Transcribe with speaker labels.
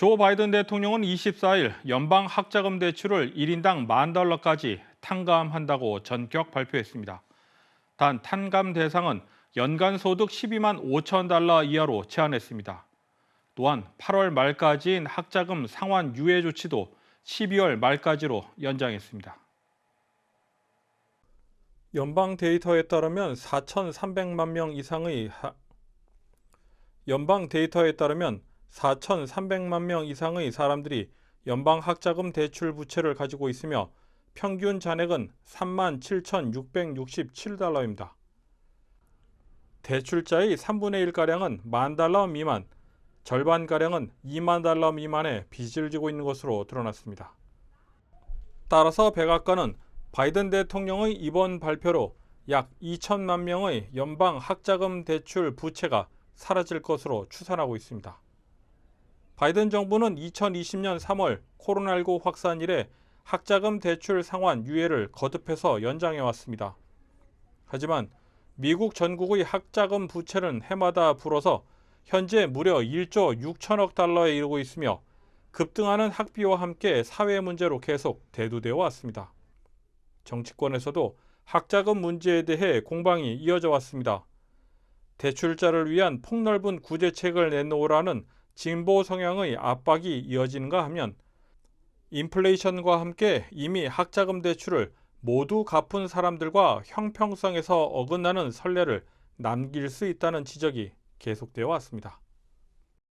Speaker 1: 조 바이든 대통령은 24일 연방 학자금 대출을 1인당 만 달러까지 탕감한다고 전격 발표했습니다. 단 탕감 대상은 연간 소득 12만 5천 달러 이하로 제한했습니다. 또한 8월 말까지인 학자금 상환 유예 조치도 12월 말까지로 연장했습니다. 연방 데이터에 따르면 4,300만 명 이상의 하... 연방 데이터에 따르면 4,300만 명 이상의 사람들이 연방 학자금 대출 부채를 가지고 있으며 평균 잔액은 37,667달러입니다. 대출자의 3분의 1가량은 만 달러 미만, 절반가량은 2만 달러 미만의 빚을 지고 있는 것으로 드러났습니다. 따라서 백악관은 바이든 대통령의 이번 발표로 약 2천만 명의 연방 학자금 대출 부채가 사라질 것으로 추산하고 있습니다. 바이든 정부는 2020년 3월 코로나19 확산 이래 학자금 대출 상환 유예를 거듭해서 연장해 왔습니다. 하지만 미국 전국의 학자금 부채는 해마다 불어서 현재 무려 1조 6천억 달러에 이르고 있으며 급등하는 학비와 함께 사회 문제로 계속 대두되어 왔습니다. 정치권에서도 학자금 문제에 대해 공방이 이어져 왔습니다. 대출자를 위한 폭넓은 구제책을 내놓으라는 진보 성향의 압박이 이어지는가 하면 인플레이션과 함께 이미 학자금 대출을 모두 갚은 사람들과 형평성에서 어긋나는 선례를 남길 수 있다는 지적이 계속되어 왔습니다.